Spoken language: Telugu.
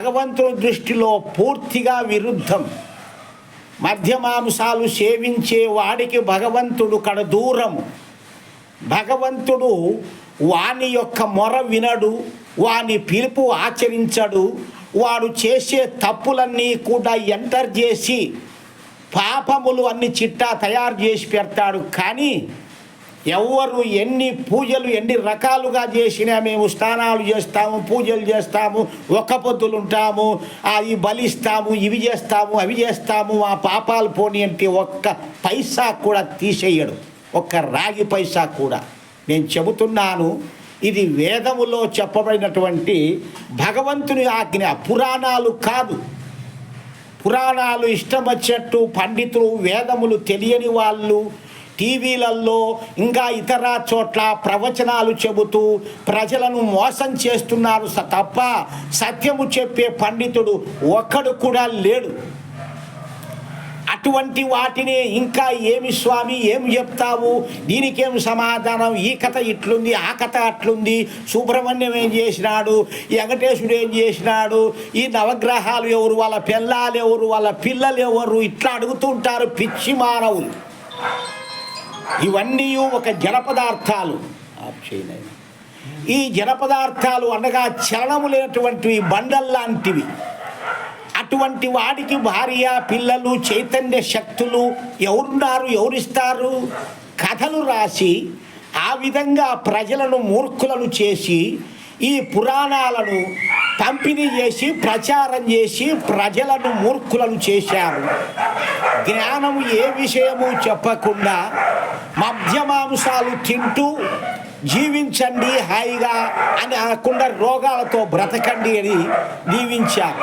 భగవంతుని దృష్టిలో పూర్తిగా విరుద్ధం. మధ్యమాంసాలు సేవించే వాడికి భగవంతుడు కడ దూరము భగవంతుడు వాని యొక్క మొర వినడు వాని పిలుపు ఆచరించడు వాడు చేసే తప్పులన్నీ కూడా ఎంటర్ చేసి పాపములు అన్ని చిట్టా తయారు చేసి పెడతాడు. కానీ ఎవరు ఎన్ని పూజలు ఎన్ని రకాలుగా చేసినా మేము స్నానాలు చేస్తాము పూజలు చేస్తాము ఒక్క పొద్దులు ఉంటాము అవి బలిస్తాము ఇవి చేస్తాము అవి చేస్తాము ఆ పాపాలు పోనీ అంటే ఒక్క పైసా కూడా తీసేయడు. ఒక్క రాగి పైసా కూడా. నేను చెబుతున్నాను ఇది వేదములో చెప్పబడినటువంటి భగవంతుని ఆజ్ఞ. పురాణాలు కాదు. పురాణాలు ఇష్టం వచ్చినట్టు పండితులు వేదములు తెలియని వాళ్ళు టీవీలలో ఇంకా ఇతర చోట్ల ప్రవచనాలు చెబుతూ ప్రజలను మోసం చేస్తున్నారు స- తప్ప సత్యము చెప్పే పండితుడు ఒక్కడు కూడా లేడు. అటువంటి వాటిని ఇంకా ఏమి స్వామి ఏమి చెప్తావు? దీనికేం సమాధానం? ఈ కథ ఇట్లుంది ఆ కథ అట్లుంది. సుబ్రహ్మణ్యం ఏం చేసినాడు? వెంకటేశుడు ఏం చేసినాడు? ఈ నవగ్రహాలు ఎవరు? వాళ్ళ పిల్లలు ఎవరు? వాళ్ళ పిల్లలు ఎవరు? ఇట్లా అడుగుతుంటారు పిచ్చి మానవులు. ఇవన్నీ ఒక జల పదార్థాలు ఈ జల పదార్థాలు అనగా చలనము లేనటువంటివి బండల్లాంటివి అటువంటి వాడికి భార్య పిల్లలు చైతన్య శక్తులు ఎవరున్నారు ఎవరిస్తారు? కథలు రాసి ఆ విధంగా ప్రజలను మూర్ఖులను చేసి ఈ పురాణాలను పంపిణీ చేసి ప్రచారం చేసి ప్రజలను మూర్ఖులను చేశారు. జ్ఞానము ఏ విషయము చెప్పకుండా మధ్యమాంసాలు తింటూ జీవించండి హాయిగా అని అనకుండా రోగాలతో బ్రతకండి అని దీవించారు.